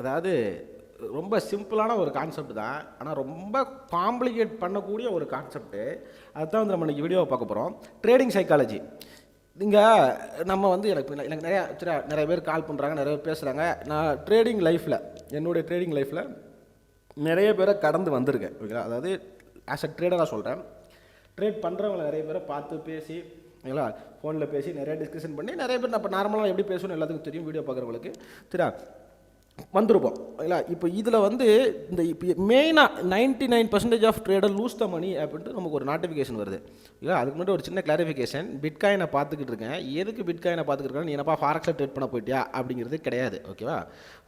அதாவது ரொம்ப சிம்பிளான ஒரு கான்செப்ட் தான். ஆனால் ரொம்ப காம்ப்ளிகேட் பண்ணக்கூடிய ஒரு கான்செப்ட்டு அதுதான் வந்து நம்ம இன்றைக்கி வீடியோவை பார்க்க போகிறோம் ட்ரேடிங் சைக்காலஜி நீங்கள் நம்ம வந்து எனக்கு எனக்கு நிறையா நிறைய பேர் கால் பண்ணுறாங்க நிறைய பேர் பேசுகிறாங்க நான் ட்ரேடிங் லைஃப்பில் என்னுடைய ட்ரேடிங் லைஃப்பில் நிறைய பேரை கடந்து வந்திருக்கேன். ஓகேங்களா? அதாவது ஆஸ் அ ட்ரேடராக சொல்கிறேன் ட்ரேட் பண்ணுறவங்கள நிறைய பேரை பார்த்து பேசி ஓகேங்களா? ஃபோனில் பேசி நிறைய டிஸ்கஷன் பண்ணி நிறைய பேர் நம்ம நார்மலாக எப்படி பேசணும் எல்லாத்துக்கும் தெரியும் வீடியோ பார்க்குறவங்களுக்கு. சரியா? வந்திருப்போம் இல்லை இப்போ இதில் வந்து இந்த இப்போ மெயினாக ninety nine percentage of trader lose the money அப்படின்ட்டு நமக்கு ஒரு நோட்டிஃபிகேஷன் வருது. இல்லை அதுக்கு முன்னாடி ஒரு சின்ன கிளாரிஃபிகேஷன் பிட்காயினை பார்த்துக்கிட்டு இருக்கேன். எதுக்கு பிட்காயினை பார்த்துக்கிட்டு இருக்கேன் நீ என்னப்பா ஃபாரக்ஸில் ட்ரேட் பண்ண போயிட்டியா? அப்படிங்கிறது கிடையாது ஓகேவா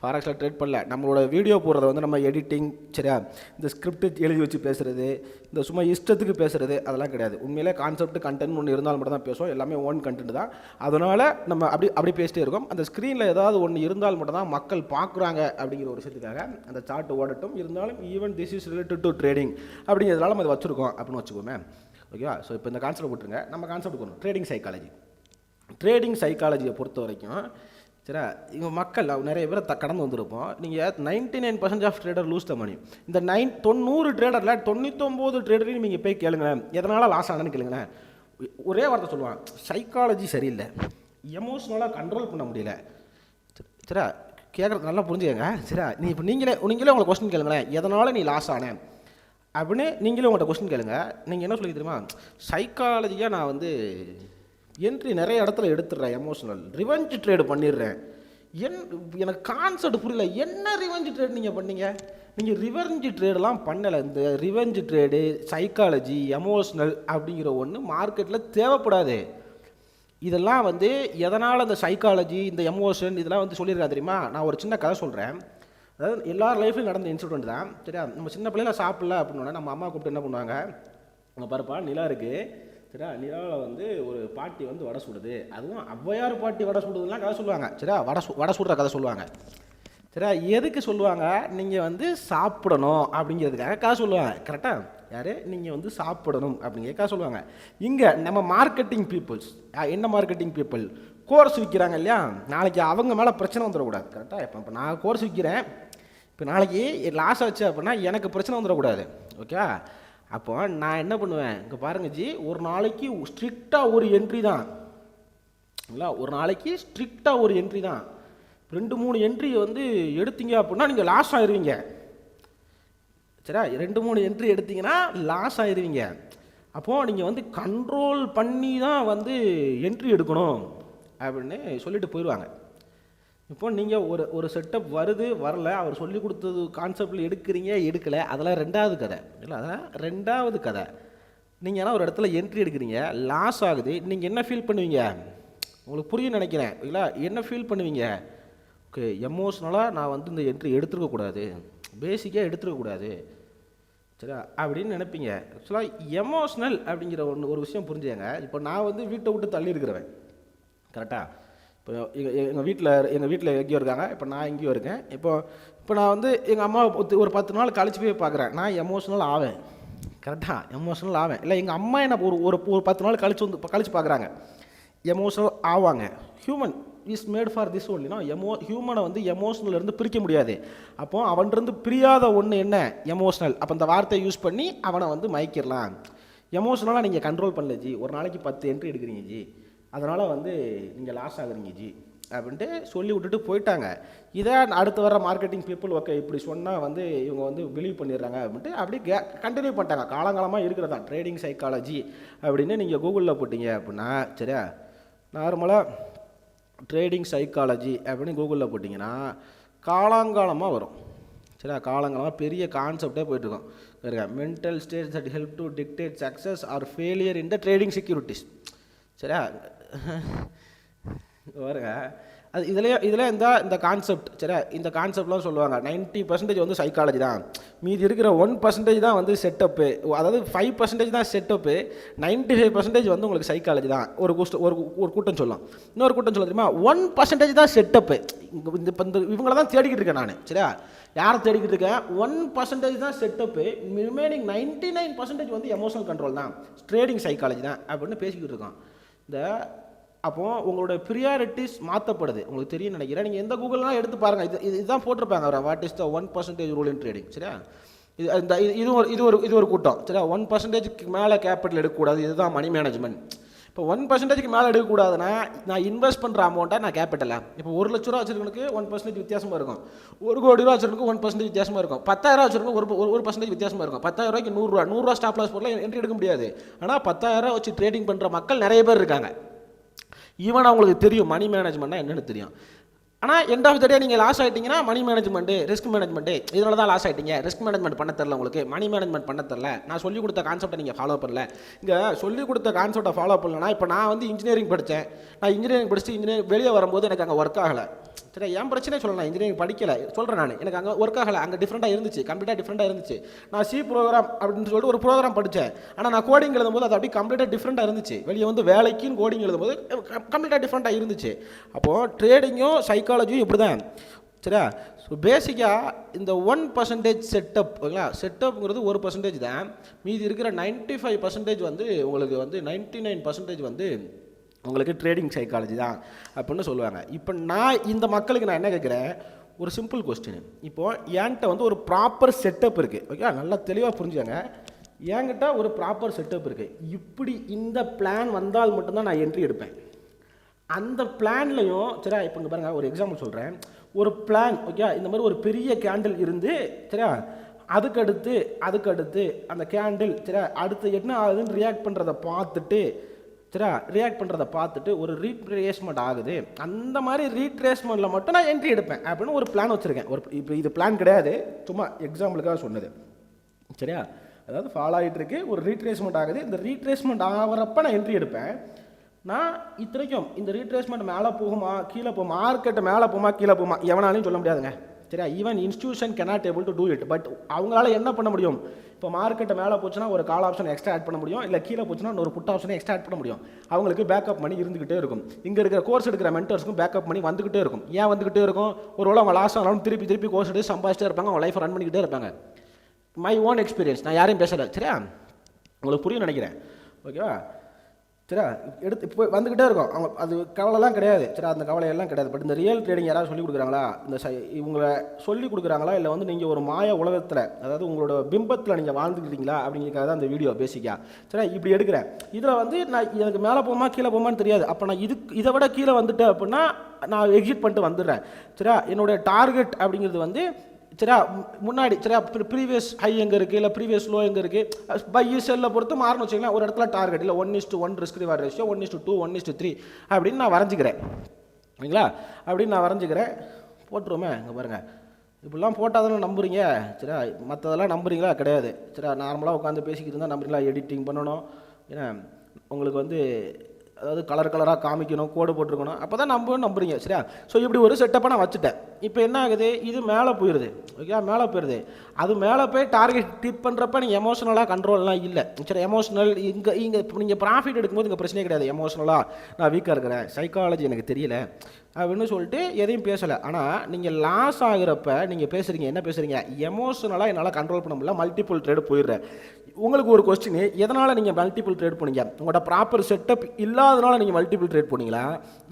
ஃபாரக்ஸில் ட்ரேட் பண்ணல. நம்மளோட வீடியோ போடுறத வந்து நம்ம எடிட்டிங் சரியா? இந்த ஸ்கிரிப்ட் எழுதி வச்சு பேசுகிறது இந்த சும்மா இஷ்டத்துக்கு பேசுகிறது அதெல்லாம் கிடையாது. உண்மையிலே கான்செப்ட் கண்டென்ட் ஒன்று இருந்தாலும் மட்டும் தான் பேசுவோம். எல்லாமே ஓன் கண்டென்ட் தான். அதனால் நம்ம அப்படி அப்படி பேசிட்டே இருக்கோம். அந்த ஸ்க்ரீனில் ஏதாவது ஒன்று இருந்தால் மட்டும் தான் மக்கள் பார்க்குறாங்க அப்படிங்கிற ஒரு விஷயத்துக்காக அந்த சார்ட் ஓடட்டும். இருந்தாலும் even this is related to trading அப்படிங்கிறதுனால நம்ம அதை வச்சுருக்கோம் அப்படின்னு வச்சுக்கோமே. ஓகேவா ஸோ இப்போ இந்த கான்செப்ட் விட்டுருங்க நம்ம கான்செப்ட் கொடுக்கணும் ட்ரேடிங் சைக்காலஜி ட்ரேடிங் சைக்காலஜியை பொறுத்த வரைக்கும் சரியா? இவங்க மக்கள் நிறைய பேரை த கடந்து வந்திருப்போம். நீங்கள் ninety nine percent of trader lose the money இந்த நைன் தொண்ணூறு ட்ரேடரில் தொண்ணூத்தொம்பது ட்ரேடரையும் நீங்கள் போய் கேளுங்களேன். எதனால் லாஸ் ஆனன்னு கேளுங்களேன். ஒரே வார்த்தை சொல்லுவான். சைக்காலஜி சரியில்லை. எமோஷ்னலாக கண்ட்ரோல் பண்ண முடியல. சரி- சரியா? கேட்குறது நல்லா புரிஞ்சுக்கங்க. சரியா? நீ இப்போ நீங்களே நீங்களே உங்களை கொஸ்டின் கேளுங்களேன். எதனால் நீ லாஸ் ஆனேன் அப்படின்னு நீங்களே உங்கள்கிட்ட கொஸ்டின் கேளுங்க. நீங்கள் என்ன சொல்லி தெரியுமா? சைக்காலஜியாக நான் வந்து என்ட்ரி நிறைய இடத்துல எடுத்துடுறேன் எமோஷனல் ரிவெஞ்ச் ட்ரேடு பண்ணிடுறேன். என் எனக்கு கான்செப்ட் புரியல. என்ன ரிவெஞ்ச் ட்ரேட் நீங்கள் பண்ணீங்க? நீங்கள் ரிவெஞ்ச் ட்ரேடெலாம் பண்ணலை. இந்த ரிவெஞ்ச் ட்ரேடு சைக்காலஜி எமோஷ்னல் அப்படிங்கிற ஒன்று மார்க்கெட்டில் தேவைப்படாது. இதெல்லாம் வந்து எதனால் அந்த சைக்காலஜி இந்த எமோஷன் இதெல்லாம் வந்து சொல்லியிருக்கா தெரியுமா? நான் ஒரு சின்ன கதை சொல்கிறேன் அதாவது எல்லார் லைஃப்லையும் நடந்த இன்சிடென்ட் தான். சரியா? நம்ம சின்ன பிள்ளைல சாப்பிடல அப்படின்னா நம்ம அம்மா கூப்பிட்டு என்ன பண்ணுவாங்க? உங்கள் பாருப்பா நிலா இருக்குது சரியா? நிலாவில் வந்து ஒரு பாட்டி வந்து வடை சுடுது. அதுவும் ஔவையார் பாட்டி வடை சுடுதுலாம் கதை சொல்லுவாங்க. சரியா? வடை சு வடை சுடுற கதை சொல்லுவாங்க. சரியா? எதுக்கு சொல்லுவாங்க? நீங்கள் வந்து சாப்பிடணும் அப்படிங்கிறதுக்காக கதை சொல்லுவாங்க. கரெக்டாக யார்? நீங்கள் வந்து சாப்பிடணும் அப்படிங்கிறதுக்காக சொல்லுவாங்க. இங்கே நம்ம மார்க்கெட்டிங் பீப்புள்ஸ் என்ன மார்க்கெட்டிங் பீப்புள் கோர்ஸ் விற்கிறாங்க இல்லையா? நாளைக்கு அவங்க மேலே பிரச்சனை வந்துடக்கூடாது. கரெக்டாக இப்போ இப்போ நான் கோர்ஸ் விற்கிறேன் இப்போ நாளைக்கு லாஸ் ஆச்சு அப்படின்னா எனக்கு பிரச்சனை வந்துடக்கூடாது. ஓகே அப்போ நான் என்ன பண்ணுவேன்? இங்கே பாருங்க ஜி ஒரு நாளைக்கு ஸ்ட்ரிக்டாக ஒரு என்ட்ரி தான். இல்லை ஒரு நாளைக்கு ஸ்ட்ரிக்டாக ஒரு என்ட்ரி தான். ரெண்டு மூணு என்ட்ரி வந்து எடுத்தீங்க அப்படின்னா நீங்கள் லாஸ் ஆயிருவீங்க. சரியா ரெண்டு மூணு என்ட்ரி எடுத்தீங்கன்னா லாஸ் ஆயிருவீங்க. அப்போது நீங்கள் வந்து கண்ட்ரோல் பண்ணி தான் வந்து என்ட்ரி எடுக்கணும் அப்படின்னு சொல்லிட்டு போயிடுவாங்க இப்போ நீங்கள் ஒரு ஒரு செட்டப் வருது வரல அவர் சொல்லி கொடுத்தது கான்செப்டில் எடுக்கிறீங்க எடுக்கலை அதெல்லாம் ரெண்டாவது கதை. இல்லை அதெல்லாம் ரெண்டாவது கதை. நீங்கள் ஏன்னா ஒரு இடத்துல என்ட்ரி எடுக்கிறீங்க லாஸ் ஆகுது நீங்கள் என்ன ஃபீல் பண்ணுவீங்க? உங்களுக்கு புரியும் நினைக்கிறேன். இல்லை என்ன ஃபீல் பண்ணுவீங்க? ஓகே எமோஷ்னலாக நான் வந்து இந்த என்ட்ரி எடுத்துருக்கக்கூடாது. பேசிக்காக எடுத்துருக்கக்கூடாது. சரியா? அப்படின்னு நினைப்பீங்க. ஆக்சுவலாக எமோஷ்னல் அப்படிங்கிற ஒன்று ஒரு விஷயம் புரிஞ்சுங்க இப்போ நான் வந்து வீட்டை விட்டு தள்ளி இருக்கிறவன். கரெக்டாக இப்போ எங்கள் எங்கள் வீட்டில் எங்கள் வீட்டில் எங்கேயோ இருக்காங்க. இப்போ நான் எங்கேயோ இருக்கேன். இப்போ இப்போ நான் வந்து எங்கள் அம்மா ஒரு பத்து நாள் கழிச்சு போய் பார்க்குறேன். நான் எமோஷ்னல் ஆவேன். கரெக்டாக எமோஷ்னல் ஆவேன். இல்லை எங்கள் அம்மா என்ன ஒரு ஒரு ஒரு பத்து நாள் கழிச்சு வந்து கழிச்சு பார்க்குறாங்க. எமோஷ்னல் ஆவாங்க. Human is made for this ஒன்லினா எமோ ஹியூமனை வந்து எமோஷனல் இருந்து பிரிக்க முடியாது. அப்போ அவன்கிட்ட பிரியாத ஒன்று என்ன? எமோஷ்னல் அப்போ அந்த வார்த்தையை யூஸ் பண்ணி அவனை வந்து மயக்கிடலாம். எமோஷ்னலாக நீங்கள் கண்ட்ரோல் பண்ணல ஜி. ஒரு நாளைக்கு பத்து என்ட்ரி எடுக்கிறீங்க ஜி. அதனால் வந்து நீங்கள் லாஸ் ஆகுறீங்க ஜி. அப்படின்ட்டு சொல்லி விட்டுட்டு போயிட்டாங்க. இதை அடுத்து வர மார்க்கெட்டிங் பீப்புள் ஓகே இப்படி சொன்னால் வந்து இவங்க வந்து பிலீவ் பண்ணிடுறாங்க அப்படின்ட்டு அப்படியே கே கண்டினியூ பண்ணிட்டாங்க. காலங்காலமாக இருக்கிறதா ட்ரேடிங் சைக்காலஜி அப்படின்னு நீங்கள் கூகுளில் போட்டிங்க அப்படின்னா சரியா? நார்மலாக ட்ரேடிங் சைக்காலஜி அப்படின்னு கூகுளில் போட்டிங்கன்னா காலாங்காலமாக வரும். சரியா? காலங்காலமாக பெரிய கான்செப்டே போயிட்டுருக்கோம் சரியா mental state that help to dictate success or failure in the trading securities சரியா? வருங்க அது இதுலேயே இதில் இந்த இந்த கான்செப்ட் சரியா? இந்த கான்செப்ட்லாம் சொல்லுவாங்க. 90% பர்சன்டேஜ் வந்து சைக்காலஜி தான். மீதி இருக்கிற ஒன் பர்சன்டேஜ் தான் வந்து செட்டப்பு அதாவது ஃபைவ் பர்சன்டேஜ் தான் செட்டப்பு 95% ஃபைவ் பர்சன்டேஜ் வந்து உங்களுக்கு சைக்காலஜி தான். ஒரு கூஸ்ட் ஒரு ஒரு கூட்டம் சொல்லலாம். இன்னொரு கூட்டம் சொல்ல தெரியுமா? ஒன் பர்சன்டேஜ் தான் செட்டப்பு இந்த இப்போ இந்த இவங்கள தான் தேடிக்கிட்டு இருக்கேன் நான் சரியா? யாரை தேடிக்கிட்டு இருக்கேன்? ஒன் பர்சன்டேஜ் தான் setup remaining ninety nine percentage வந்து எமோஷனல் கண்ட்ரோல் தான். ட்ரேடிங் சைக்காலஜி தான் அப்படின்னு பேசிக்கிட்டு இருக்கோம். இந்த அப்போது உங்களோட ப்ரியாரிட்டிஸ் மாற்றப்படுது உங்களுக்கு தெரியும் நினைக்கிறேன். நீங்கள் எந்த கூகுள்லாம் எடுத்து பாருங்கள் இது இது இதுதான் போட்டிருப்பாங்க அவர். What is the one percentage rule in trading சரியா? இது இந்த இது இது ஒரு இது ஒரு இது ஒரு கூட்டம். சரியா? ஒன் பர்சன்டேஜ்க்கு மேலே கேபிட்டல் எடுக்கக்கூடாது. இதுதான் மணி மேனேஜ்மெண்ட் இப்போ ஒன் பர்சன்டேஜ்க்கு மேலே எடுக்கக்கூடாதுன்னா நான் இன்வெஸ்ட் பண்ணுற அமௌண்ட்டை நான் கேபிட்டலாக இப்போ ஒரு லட்ச ரூபா வச்சிருக்கனுக்கு ஒன் பர்சன்டேஜ் வித்தியாசமாக இருக்கும். ஒரு கோடி ரூபா வச்சிருக்கனுக்கு ஒன் பர்சன்டேஜ் வித்தியாசமாக இருக்கும். பத்தாயிரம் வச்சிருக்கணும் ஒரு ஒரு- ஒரு பர்சன்டேஜ் வித்தியாசமாக இருக்கும். பத்தாயிரம் ரூபாய்க்கு நூறுரூவா நூறுரூவா ஸ்டாப் லாஸ் போடலாம் என்ட்ரி எடுக்க முடியாது. ஆனால் பத்தாயிரம் வச்சு ட்ரேடிங் பண்ணுற மக்கள் நிறைய பேர் இருக்காங்க. ஈவன் அவங்களுக்கு தெரியும். மணி மேனேஜ்மெண்ட்னா என்னென்னு தெரியும். ஆனால் எண்ட் ஆஃப் த டே நீங்கள் லாஸ் ஆகிட்டீங்கன்னா மணி மேனேஜ்மெண்ட்டு ரிஸ்க் மேனேஜ்மெண்ட்டு இதனால தான் லாஸ் ஆகிட்டீங்க ரிஸ்க் மேனேஜ்மெண்ட் பண்ண தெரில உங்களுக்கு. மணி மேனேஜ்மெண்ட் பண்ண தெரில நான் சொல்லிக் கொடுத்த கான்செப்டை நீங்கள் ஃபாலோ பண்ணல. இங்கே சொல்லிக் கொடுத்த கான்செப்டை ஃபாலோ பண்ணலன்னா இப்போ நான் வந்து இன்ஜினியரிங் படித்தேன் நான் இன்ஜினியரிங் படிச்சுட்டு இன்ஜினியரிங் வெளியே வரும்போது எனக்கு அங்கே ஒர்க் ஆகலை. சரி என் பிரச்சனை சொல்லலாம் இன்ஜினியரிங் படிக்கலை. சொல்கிறேன் நான். எனக்கு அங்கே ஒர்க் ஆகலை. அங்கே டிஃப்ரெண்ட்டாக இருந்துச்சு. கம்ப்ளீட்டாக டிஃப்ரெண்ட்டாக இருந்துச்சு. நான் சி ப்ரோக்ராம் அப்படின்னு சொல்லிட்டு ஒரு ப்ரோக்ராம் படித்தேன். ஆனால் நான் கோடிங் எழுதும்போது அது அப்படியே கம்ப்ளீட்டாக டிஃப்ரெண்ட்டாக இருந்துச்சு. வெளியே வந்து வேலைக்குன்னு கோடிங் எழுதும்போது கம்ப்ளீட்டாக டிஃப்ரெண்ட்டாக இருந்துச்சு. அப்போது ட்ரேடிங்கும் சைக்காலஜியும் இப்படி தான் சரியா ஸோ பேசிக்காக இந்த ஒன் பர்சன்டேஜ் செட்டப் ஓகேங்களா? செட்டப்ங்கிறது ஒரு பர்சன்டேஜ் தான். மீதி இருக்கிற 95% ஃபைவ் பர்சன்டேஜ் வந்து உங்களுக்கு வந்து 99% நைன் பர்சன்டேஜ் வந்து உங்களுக்கு ட்ரேடிங் சைக்காலஜி தான் அப்படின்னு சொல்லுவாங்க. இப்போ நான் இந்த மக்களுக்கு நான் என்ன கேட்குறேன்? ஒரு சிம்பிள் கொஸ்டின் இப்போது என்கிட்ட வந்து ஒரு ப்ராப்பர் செட்டப் இருக்குது ஓகே நல்லா தெளிவாக புரிஞ்சுக்கங்க. என்கிட்ட ஒரு ப்ராப்பர் செட்டப் இருக்குது இப்படி இந்த பிளான் வந்தால் மட்டும்தான் நான் என்ட்ரி எடுப்பேன். அந்த பிளான்லையும் சரியா? இப்போ இங்கே பாருங்கள் ஒரு எக்ஸாம்பிள் சொல்கிறேன் ஒரு பிளான் ஓகே இந்த மாதிரி ஒரு பெரிய கேண்டில் இருந்து சரியா? அதுக்கடுத்து அதுக்கடுத்து அந்த கேண்டில் சரியா? அடுத்து என்ன ஆகுதுன்னு ரியாக்ட் பண்ணுறதை பார்த்துட்டு சரியா ரியாக்ட் பண்ணுறதை பார்த்துட்டு ஒரு ரீட்ரேஸ்மெண்ட் ஆகுது. அந்த மாதிரி ரீட்ரேஸ்மெண்ட்டில் மட்டும் நான் என்ட்ரி எடுப்பேன் அப்படின்னு ஒரு பிளான் வச்சுருக்கேன். ஒரு இப்போ இது பிளான் கிடையாது. சும்மா எக்ஸாம்பிளுக்காக சொன்னது. சரியா? அதாவது ஃபாலோ ஆகிட்டு இருக்கு ஒரு ரீட்ரேஸ்மெண்ட் ஆகுது. இந்த ரீட்ரேஸ்மெண்ட் ஆகிறப்ப நான் என்ட்ரி எடுப்பேன். நான் இத்தனைக்கும் இந்த ரீட்ரேஸ்மெண்ட் மேலே போகுமா கீழே போகுமா மார்க்கெட்டு மேலே போகுமா கீழே போகுமா எவனாலையும் சொல்ல முடியாதுங்க. சரியா? Even institution cannot able to do it but அவங்களால என்ன பண்ண முடியும்? இப்போ மார்க்கெட்டை மேலே போச்சுன்னா ஒரு கால் ஆப்ஷன் எக்ஸ்ட்ரா ஆட் பண்ண முடியும். இல்லை கீழே போச்சுன்னா ஒரு புட் ஆப்ஷனை எக்ஸ்ட்ரா ஆட் பண்ண முடியும். அவங்களுக்கு பேக்கப் மணி இருந்துகிட்டே இருக்கும். இங்கே இருக்கிற கோர்ஸ் எடுக்கிற மென்டர்ஸ்க்கும் பேக்கப் மணி வந்துகிட்டே இருக்கும். ஏன் வந்துகிட்டே இருக்கும்? ஒருவேளை அவங்க லாஸ் ஆனாலும் திருப்பி திருப்பி கோர்ஸ் எடுத்து சம்பாதிச்சிட்டே இருப்பாங்க. அவங்க லைஃப் ரன் பண்ணிக்கிட்டே இருப்பாங்க. மை ஓன் எக்ஸ்பீரியன்ஸ் நான் யாரையும் பேசலை. சரியா? உங்களுக்கு புரியும் நினைக்கிறேன். ஓகேவா சரியா? எடுத்து இப்போ வந்துக்கிட்டே இருக்கும். அவங்க அது கவலைலாம் கிடையாது. சரி அந்த கவலையெல்லாம் கிடையாது. பட் இந்த ரியல் ட்ரேடிங் யாராவது சொல்லி கொடுக்குறாங்களா? இந்த சை இவங்களை சொல்லி கொடுக்குறாங்களா? இல்லை வந்து நீங்கள் ஒரு மாய உலகத்தில் அதாவது உங்களோட பிம்பத்தில் நீங்கள் வாழ்ந்துக்கிறீங்களா அப்படிங்கிறதுக்காக தான் அந்த வீடியோ பேசிக்கா சரி இப்படி எடுக்கிறேன். இதில் வந்து நான் எனக்கு மேலே போமா கீழே போமான்னு தெரியாது. அப்போ நான் இதுக்கு இதை விட கீழே வந்துட்டேன் அப்படின்னா நான் எக்ஸிட் பண்ணிட்டு வந்துடுறேன். சரியா? என்னுடைய டார்கெட் அப்படிங்கிறது வந்து சரியா முன்னாடி சரியா ப்ரீவியஸ் ஹை எங்கே இருக்குது இல்லை ப்ரீவியஸ் லோ எங்கே இருக்குது பை செல்லில் பொறுத்து மாறணும் வச்சுக்கலாம் ஒரு இடத்துல டார்கெட் இல்லை one is to one risk reward ratio one is to one is three அப்படின்னு நான் வரைஞ்சிக்கிறேன். சரிங்களா? அப்படின்னு நான் வரைஞ்சிக்கிறேன். போட்டுருவோமே இங்கே பாருங்கள் இப்படிலாம் போட்டால் தானே நம்புறீங்க? சரியா மற்றதெல்லாம் நம்புறீங்களா? கிடையாது. சரியா நார்மலாக உட்காந்து பேசிக்கிட்டு இருந்தால் நம்புறீங்களா? எடிட்டிங் பண்ணணும். ஏன்னா உங்களுக்கு வந்து அதாவது கலர் கலராக காமிக்கணும் கோடு போட்டிருக்கணும். அப்போ தான் நம்ப நம்புறீங்க சரியா? ஸோ இப்படி ஒரு செட்டப்பை நான் வச்சுட்டேன். இப்போ என்ன ஆகுது? இது மேலே போயிடுது ஓகே மேலே போயிடுது அது மேலே போய் டார்கெட் டிப் பண்ணுறப்ப நீங்கள் எமோஷனலாக கண்ட்ரோல்லாம் இல்லை. சரி எமோஷனல் இங்கே இங்கே நீங்கள் ப்ராஃபிட் எடுக்கும்போது இங்கே பிரச்சனையே கிடையாது. எமோஷனலாக நான் வீக்காக இருக்கிறேன். சைக்காலஜி எனக்கு தெரியல. அப்படின்னு சொல்லிட்டு எதையும் பேசலை. ஆனால் நீங்கள் லாஸ் ஆகுறப்ப நீங்கள் பேசுகிறீங்க என்ன பேசுகிறீங்க எமோஷனலாக என்னால் கண்ட்ரோல் பண்ண முடியல. மல்டிபிள் ட்ரேடு போயிடுறேன். உங்களுக்கு ஒரு கொஸ்டின் எதனால் நீங்கள் மல்டிபிள் ட்ரேட் பண்ணீங்க உங்களோட ப்ராப்பர் செட்டப் இல்லாதனால நீங்கள் மல்டிபிள் ட்ரேட் பண்ணீங்களா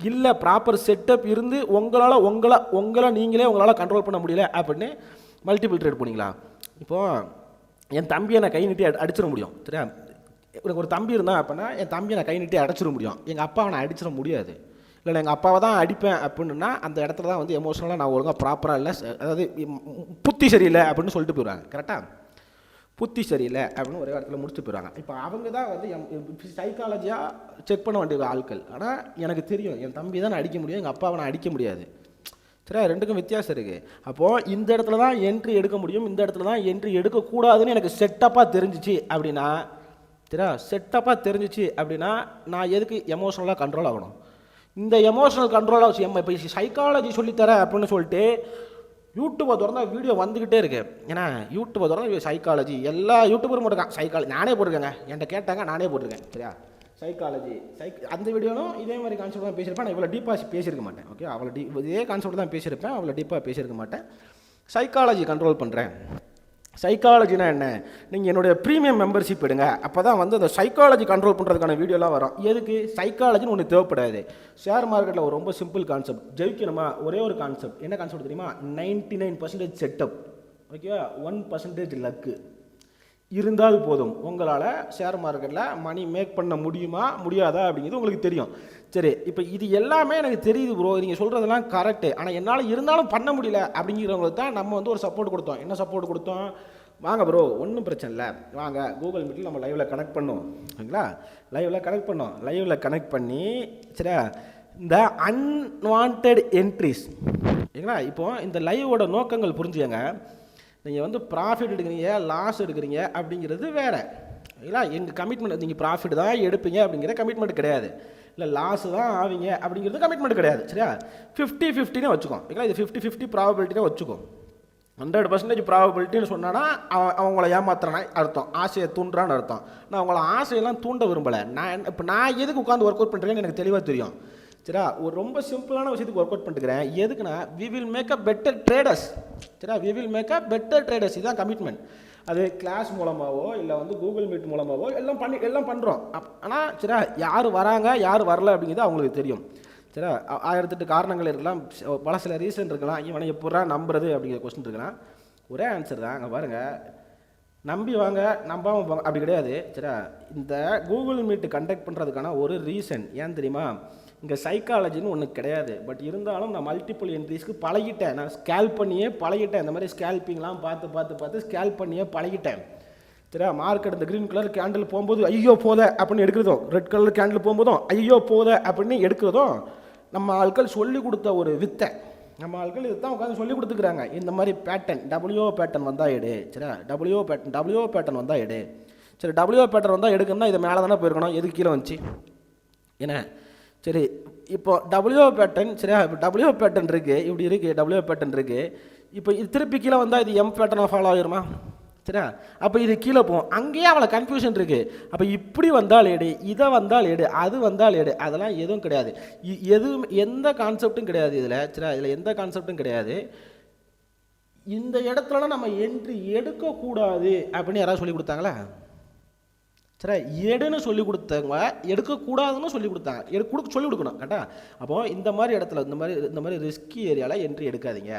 இல்லை ப்ராப்பர் செட்டப் இருந்து உங்களால் உங்களை உங்களை நீங்களே உங்களால் கண்ட்ரோல் பண்ண முடியல அப்படின்னு மல்டிபிள் ட்ரேட் பண்ணீங்களா இப்போது என் தம்பியை நான் கை நீட்டி அடிச்சிட முடியும். சரியா? எனக்கு ஒரு தம்பி இருந்தான் அப்படின்னா என் தம்பியை நான் கை நீட்டி அடிச்சிட முடியும். எங்கள் அப்பாவை நான் அடிச்சிட முடியாது. இல்லை எங்கள் அப்பாவை தான் அடிப்பேன் அப்படின்னா அந்த இடத்துல தான் வந்து எமோஷனலாக நான் ஒழுங்காக ப்ராப்பராக இல்லை அதாவது புத்தி சரியில்லை அப்படின்னு சொல்லிட்டு போயிடுவாங்க. கரெக்டாக புத்தி சரியில்லை அப்படின்னு ஒரே இடத்துல முடிச்சு போயிடுவாங்க. இப்போ அவங்க தான் வந்து சைக்காலஜியாக செக் பண்ண வேண்டிய ஆட்கள். ஆனால் எனக்கு தெரியும் என் தம்பி தான் நான் அடிக்க முடியும் எங்கள் அப்பாவை நான் அடிக்க முடியாது. சரியா? ரெண்டுக்கும் வித்தியாசம் இருக்குது அப்போது இந்த இடத்துல தான் என்ட்ரி எடுக்க முடியும் இந்த இடத்துல தான் என்ட்ரி எடுக்கக்கூடாதுன்னு எனக்கு செட்டப்பாக தெரிஞ்சிச்சு அப்படின்னா சரியா? செட்டப்பாக தெரிஞ்சிச்சு அப்படின்னா நான் எதுக்கு எமோஷனலாக கண்ட்ரோல் ஆகணும்? இந்த எமோஷனல் கண்ட்ரோலாக வச்சு எம் இப்போ சைக்காலஜி சொல்லித்தர அப்படின்னு சொல்லிட்டு யூடியூப்பை திறந்தா வீடியோ வந்துக்கிட்டே இருக்கு. ஏன்னா யூடியூப்பை திறந்தா சைக்காலஜி எல்லா யூடியூபரும் போட்டிருக்கான் சைக்காலஜி நானே போட்டிருக்கேங்க. என்கிட்ட கேட்டாங்க நானே போட்டிருக்கேன். சரியா? சைக்காலஜி சைக் அந்த வீடியோவும் இதே மாதிரி கான்செப்ட் தான் பேசியிருப்பேன். நான் இவ்வளோ டீப்பாக பேசியிருக்க மாட்டேன். ஓகே அவ்வளோ டீ இதே கான்செப்ட் தான் பேசியிருப்பேன். அவ்வளோ டீப்பாக பேசியிருக்க மாட்டேன். சைக்காலஜி கண்ட்ரோல் பண்ணுறேன் சைக்காலஜினா என்ன? நீங்கள் என்னுடைய ப்ரீமியம் மெம்பர்ஷிப் எடுங்க. அப்போ தான் வந்து அந்த சைக்காலஜி கண்ட்ரோல் பண்ணுறதுக்கான வீடியோலாம் வரும். எதுக்கு? சைக்காலஜின்னு ஒன்று தேவைப்படாது. ஷேர் மார்க்கெட்டில் ஒரு ரொம்ப சிம்பிள் கான்செப்ட் ஜெயிக்கணுமா? ஒரே ஒரு கான்செப்ட் என்ன கான்செப்ட் தெரியுமா? நைன்டி நைன் பர்சன்டேஜ் செட்டப் ஓகேவா ஒன் பர்சன்டேஜ் லக்கு இருந்தால் போதும். உங்களால் ஷேர் மார்க்கெட்டில் மணி மேக் பண்ண முடியுமா? முடியாதா? அப்படிங்கிறது உங்களுக்கு தெரியும். சரி இப்போ இது எல்லாமே எனக்கு தெரியுது ப்ரோ நீங்கள் சொல்கிறதெல்லாம் கரெக்டு ஆனால் என்னால் இருந்தாலும் பண்ண முடியல அப்படிங்கிறவங்களுக்கு தான் நம்ம வந்து ஒரு சப்போர்ட் கொடுத்தோம். என்ன சப்போர்ட் கொடுத்தோம்? வாங்க ப்ரோ ஒன்றும் பிரச்சனை இல்லை. வாங்க கூகுள் மீட்டில் நம்ம லைவில் கனெக்ட் பண்ணோம் ஓகேங்களா லைவில் கனெக்ட் பண்ணோம் லைவில் கனெக்ட் பண்ணி சரியா? இந்த அன்வான்ட் என்ட்ரிஸ் ஓகேங்களா இப்போ இந்த லைவோட நோக்கங்கள் புரிஞ்சுக்கங்க. நீங்கள் வந்து ப்ராஃபிட் எடுக்கிறீங்க லாஸ் எடுக்கிறீங்க அப்படிங்கிறது வேறு. ஓகேங்களா எங்கள் கமிட்மெண்ட் நீங்கள் ப்ராஃபிட் தான் எடுப்பீங்க அப்படிங்கிற கமிட்மெண்ட் கிடையாது. இல்லை லாஸ் தான் ஆவீங்க அப்படிங்கிறது கமிட்மெண்ட் கிடையாது சரியா? ஃபிஃப்டி ஃபிஃப்டினே வச்சுக்கோ. ஓகேங்களா? இது ஃபிஃப்டி ஃபிஃப்டி ப்ராபபிலிட்டினே வச்சுக்கோ. ஹண்ட்ரட் பர்சன்டேஜ் ப்ராபபிலிட்டின்னு சொன்னான்னா அவன் அவங்கள ஏமாத்துறானே அர்த்தம். ஆசையை தூண்டுறான்னு அர்த்தம். நான் அவங்கள ஆசையெல்லாம் தூண்ட விரும்பலை. நான் இப்போ நான் எதுக்கு உட்காந்து ஒர்க் அவுட் பண்ணுறேன்னு எனக்கு தெளிவாக தெரியும். சரியா? ஒரு ரொம்ப சிம்பிளான விஷயத்துக்கு ஒர்க் அவுட் பண்ணிக்கிறேன் எதுக்குன்னா we will make a better traders சரியா? We will make a better traders இதுதான் கமிட்மெண்ட் அது கிளாஸ் மூலமாகவோ இல்லை வந்து கூகுள் மீட் மூலமாகவோ எல்லாம் பண்ணி எல்லாம் பண்ணுறோம் அப் ஆனால் சரியா யார் வராங்க யார் வரல அப்படிங்கிறது அவங்களுக்கு தெரியும். சரியா ஆயிரத்தெட்டு காரணங்கள் இருக்கலாம் பல சில ரீசன் இருக்கலாம். இவனை எப்படா நம்புறது அப்படிங்கிற கொஸ்டின் இருக்கலாம். ஒரே ஆன்சர் தான். அங்கே பாருங்கள் நம்பி வாங்க நம்பாமல் போங்க. அப்படி கிடையாது. சரியா இந்த கூகுள் மீட்டு கண்டக்ட் பண்ணுறதுக்கான ஒரு ரீசன் ஏன் தெரியுமா? இங்கே சைக்காலஜின்னு ஒன்று கிடையாது. பட் இருந்தாலும் நான் மல்டிபிள் என்ட்ரிஸ்க்கு பழகிட்டேன். நான் ஸ்கேல் பண்ணியே பழகிட்டேன். இந்த மாதிரி ஸ்கேல்பிங்லாம் பார்த்து பார்த்து பார்த்து ஸ்கேல் பண்ணியே பழகிட்டேன். சரியா? மார்க் எடுத்த க்ரீன் கலர் கேண்டில் போகும்போது ஐயோ போத அப்படின்னு எடுக்கிறதும். ரெட் கலர் கேண்டில் போகும்போதும் ஐயோ போத அப்படின்னு எடுக்கிறதும் நம்ம ஆட்கள் சொல்லி கொடுத்த ஒரு வித்தை. நம்ம ஆட்கள் இதுதான் உட்காந்து சொல்லி கொடுத்துக்கிறாங்க. இந்த மாதிரி பேட்டர்ன் டபிள்யூஓ பேட்டர்ன் வந்தால் எடு. சரியா? டபிள்யூஓ பேட்டர்ன் டபிள்யூஓ பேட்டர்ன் வந்தால் எடு. சரி டபிள்யூஓ பேட்டர்ன் வந்தால் எடுக்கணும்னா இது மேலே தானே போயிருக்கணும்? எதுக்கு கீழே வந்துச்சு? என்ன? சரி இப்போ டபிள்யூ பேட்டர்ன் சரியா? இப்போ டபிள்யூ பேட்டர்ன் இருக்குது இப்படி இருக்குது டபிள்யூ பேட்டர்ன் இருக்குது இப்போ இது திருப்பி கீழே வந்தால் இது எம் பேட்டர்னாக ஃபாலோ ஆகிருமா சரியா? அப்போ இது கீழே போகும். அங்கேயே அவளை கன்ஃபியூஷன் இருக்குது அப்போ இப்படி வந்தால் எடு இதை வந்தால் எடு அது வந்தால் எடு அதெல்லாம் எதுவும் கிடையாது. இ- எதுவும் எந்த கான்செப்ட்டும் கிடையாது இதில். சரியா? இதில் எந்த கான்செப்ட்டும் கிடையாது. இந்த இடத்துலலாம் நம்ம என்ட்ரி எடுக்கக்கூடாது அப்படின்னு யாராவது சொல்லி கொடுத்தாங்களா? சரி எடுன்னு சொல்லி கொடுத்தவங்க எடுக்கக்கூடாதுன்னு சொல்லி கொடுத்தாங்க. எடு கொடுக்க சொல்லி கொடுக்கணும். கரெக்டாக அப்போ இந்த மாதிரி இடத்துல இந்த மாதிரி இந்த மாதிரி ரிஸ்கி ஏரியாவில் என்ட்ரி எடுக்காதீங்க.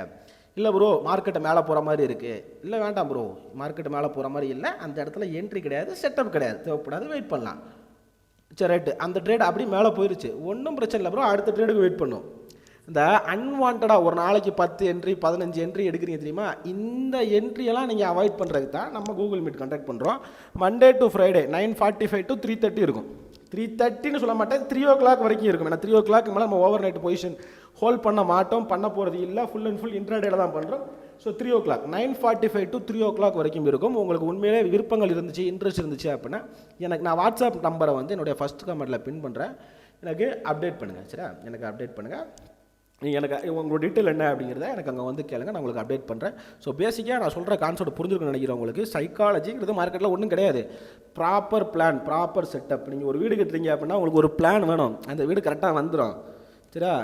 இல்லை ப்ரோ மார்க்கெட்டை மேலே போகிற மாதிரி இருக்குது இல்லை வேண்டாம் ப்ரோ மார்க்கெட்டு மேலே போகிற மாதிரி இல்லை. அந்த இடத்துல என்ட்ரி கிடையாது செட்டப் கிடையாது. தேவைப்படாது வெயிட் பண்ணலாம். சரி ரைட்டு அந்த ட்ரேட் அப்படியே மேலே போயிருச்சு. ஒன்றும் பிரச்சனை இல்லை ப்ரோ அடுத்த ட்ரேடுக்கு வெயிட் பண்ணும். இந்த அன்வான்டாக ஒரு நாளைக்கு பத்து என்ட்ரி பதினஞ்சு என்ட்ரி எடுக்கிறீங்க தெரியுமா? இந்த என்ட்ரியெல்லாம் நீங்கள் அவாய்ட் பண்ணுறதுக்கு தான் நம்ம கூகுள் மீட் கண்டக்ட் பண்ணுறோம் Monday to Friday nine forty five to three thirty இருக்கும். த்ரீ தேர்ட்டின்னு சொல்ல மாட்டேன் த்ரீ ஓ கிளாக் வரைக்கும் இருக்கும். ஏன்னா த்ரீ ஓ கிளாக் மேலே நம்ம ஓவர் நைட் பொசிஷன் ஹோல்ட் பண்ண மாட்டோம் பண்ண போகிறது இல்லை. ஃபுல் அண்ட் ஃபுல் இன்ட்ராடேல தான் பண்ணுறோம் so three o'clock nine forty five to three o'clock வரைக்கும் இருக்கும். உங்களுக்கு உண்மையிலே விருப்பங்கள் இருந்துச்சு இன்ட்ரெஸ்ட் இருந்துச்சு அப்படின்னா எனக்கு நான் வாட்ஸ்அப் நம்பரை வந்து என்னுடைய ஃபஸ்ட் கமெண்ட்டில் பின் பண்ணுறேன் எனக்கு அப்டேட் பண்ணுங்கள் சரியா? எனக்கு அப்டேட் பண்ணுங்கள் நீங்கள் எனக்கு உங்களோட டீட்டெயில் என்ன அப்படிங்கிறத எனக்கு அங்கே வந்து கேளுங்க. நான் உங்களுக்கு அப்டேட் பண்ணுறேன் ஸோ பேசிக்காக நான் சொல்கிற கான்செப்ட் புரிஞ்சுக்கணும்னு நினைக்கிறேன் உங்களுக்கு சைக்காலஜிங்கிறது மார்க்கெட்டில் ஒன்றும் கிடையாது. ப்ராப்பர் பிளான் ப்ராப்பர் செட்டப் நீங்கள் ஒரு வீடு கட்டுறீங்க அப்படின்னா உங்களுக்கு ஒரு பிளான் வேணும். அந்த வீடு கரெக்டாக வந்துடும் சரியா?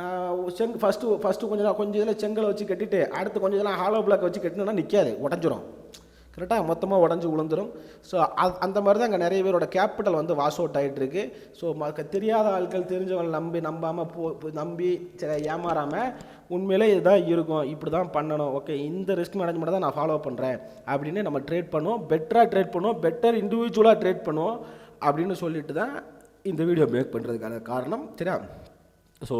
நான் செங் ஃபஸ்ட்டு ஃபஸ்ட்டு கொஞ்சம் கொஞ்சம் இதில் செங்கலை வச்சு கட்டிட்டு அடுத்து கொஞ்சம் இதெல்லாம் ஹாலோ பிளாக் வச்சு கட்டினா நிற்காது உடஞ்சிரும். கரெக்டாக மொத்தமாக உடஞ்சி விழுந்துரும் ஸோ அந்த மாதிரி தான் அங்கே நிறைய பேரோட கேபிட்டல் வந்து வாஷ் அவுட் ஆகிட்டு இருக்கு ஸோ தெரியாத ஆட்கள் தெரிஞ்சவங்க நம்பி நம்பாமல் போ நம்பி சில ஏமாறாமல் உண்மையிலே இதுதான் இருக்கும். இப்படி தான் பண்ணணும். ஓகே இந்த ரிஸ்க் மேனேஜ்மெண்ட் தான் நான் ஃபாலோ பண்ணுறேன் அப்படின்னு நம்ம ட்ரேட் பண்ணுவோம். பெட்டராக ட்ரேட் பண்ணுவோம். பெட்டர் இண்டிவிஜுவலாக ட்ரேட் பண்ணுவோம். அப்படின்னு சொல்லிட்டு தான் இந்த வீடியோ மேக் பண்ணுறதுக்கான காரணம். சரியா? ஸோ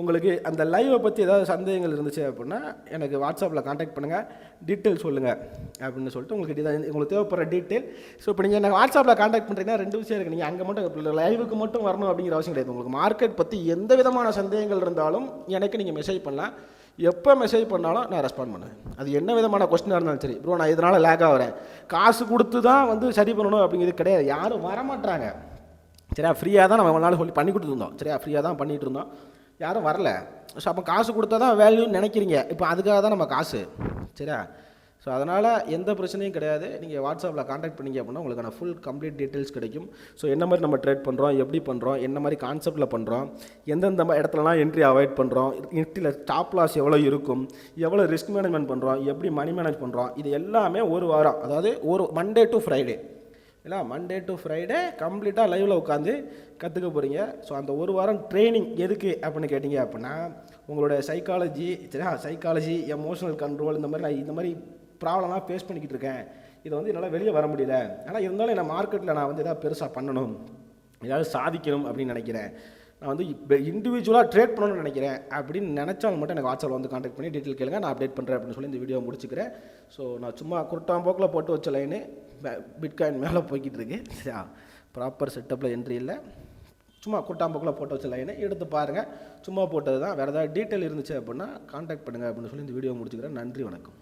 உங்களுக்கு அந்த லைவை பற்றி ஏதாவது சந்தேகங்கள் இருந்துச்சு அப்படின்னா எனக்கு வாட்ஸ்அப்பில் காண்டாக்ட் பண்ணுங்கள் டீட்டெயில் சொல்லுங்கள் அப்படின்னு சொல்லிட்டு உங்களுக்கு இதான் உங்களுக்கு தேவைப்படுற டீட்டெயில் ஸோ இப்போ நீங்கள் எனக்கு வாட்ஸ்அப்பில் காண்டாக்ட் பண்ணுறீங்கன்னா ரெண்டு விஷயம் இருக்குது நீங்கள் அங்கே மட்டும் லைவுக்கு மட்டும் வரணும் அப்படிங்கிற அவசியம் கிடையாது. உங்களுக்கு மார்க்கெட் பற்றி எந்த விதமான சந்தேகங்கள் இருந்தாலும் எனக்கு நீங்கள் மெசேஜ் பண்ணலாம். எப்போ மெசேஜ் பண்ணாலும் நான் ரெஸ்பாண்ட் பண்ணுவேன். அது என்ன விதமான கொஸ்டினாக இருந்தாலும் சரி. ப்ரோ நான் இதனால் லேக் ஆகிறேன் காசு கொடுத்து தான் வந்து சரி பண்ணணும் அப்படிங்கிறது கிடையாது. யாரும் வரமாட்டாங்க சரியா? ஃப்ரீயாக தான் நம்ம நாள் சொல்லி பண்ணி கொடுத்துருந்தோம். சரியா? ஃப்ரீயாக தான் பண்ணிகிட்டு இருந்தோம். யாரும் வரல. ஸோ அப்போ காசு கொடுத்தா தான் வேல்யூன்னு நினைக்கிறீங்க. இப்போ அதுக்காக தான் நம்ம காசு. சரியா? ஸோ அதனால் எந்த பிரச்சனையும் கிடையாது. நீங்கள் வாட்ஸ்அப்பில் காண்டாக்ட் பண்ணீங்க அப்படின்னா உங்களுக்கான ஃபுல் கம்ப்ளீட் டீட்டெயில்ஸ் கிடைக்கும். ஸோ என்ன மாதிரி நம்ம ட்ரேட் பண்ணுறோம் எப்படி பண்ணுறோம் என்ன மாதிரி கான்செப்ட்டில் பண்ணுறோம் எந்தெந்த இடத்துலலாம் என்ட்ரி அவாய்ட் பண்ணுறோம் நிஃப்டியில் ஸ்டாப் லாஸ் எவ்வளோ இருக்கும்? எவ்வளோ ரிஸ்க் மேனேஜ்மெண்ட் பண்ணுறோம் எப்படி மணி மேனேஜ் பண்ணுறோம் இது எல்லாமே ஒரு வாரம். அதாவது ஒரு மண்டே டு ஃப்ரைடே இல்லை மண்டே டு ஃப்ரைடே கம்ப்ளீட்டாக லைவில் உட்காந்து கற்றுக்க போகிறீங்க ஸோ அந்த ஒரு வாரம் ட்ரைனிங் எதுக்கு அப்படின்னு கேட்டிங்க அப்படின்னா உங்களோட சைக்காலஜி சரியா சைக்காலஜி எமோஷனல் கண்ட்ரோல் இந்த மாதிரி நான் இந்த மாதிரி ப்ராப்ளம்லாம் ஃபேஸ் பண்ணிக்கிட்டு இருக்கேன். இதை வந்து என்னால் வெளியே வர முடியல. ஆனால் இருந்தாலும் என்ன மார்க்கெட்டில் நான் வந்து எதாவது பெருசாக பண்ணணும். ஏதாவது சாதிக்கணும் அப்படின்னு நினைக்கிறேன். நான் வந்து இப்போ இண்டிவிஜுவலாக ட்ரேட் பண்ணணும்னு நினைக்கிறேன். அப்படின்னு நினச்சாலும் மட்டும் எனக்கு வாட்ஸ்அப்பில் வந்து காண்டாக்ட் பண்ணி டீட்டெயில் கேளுங்க. நான் அப்டேட் பண்ணுறேன் அப்படின்னு சொல்லி இந்த வீடியோ முடிச்சுக்கிறேன். ஸோ நான் சும்மா குருட்டாம் போக்கில் போட்டு வச்ச லைனு பிட்காயின் மேலே போய்கிட்டு இருக்கு. ப்ராப்பர் செட்டப்பில் என்ட்ரி இல்லை. சும்மா குட்டாம்போக்கில் போட்டு வச்ச லைனை எடுத்து பாருங்கள் சும்மா போட்டது தான் வேறு ஏதாவது டீட்டெயில் இருந்துச்சு அப்படின்னா காண்டாக்ட் பண்ணுங்கள் அப்படின்னு சொல்லி இந்த வீடியோ முடிச்சுக்கிறேன். நன்றி வணக்கம்.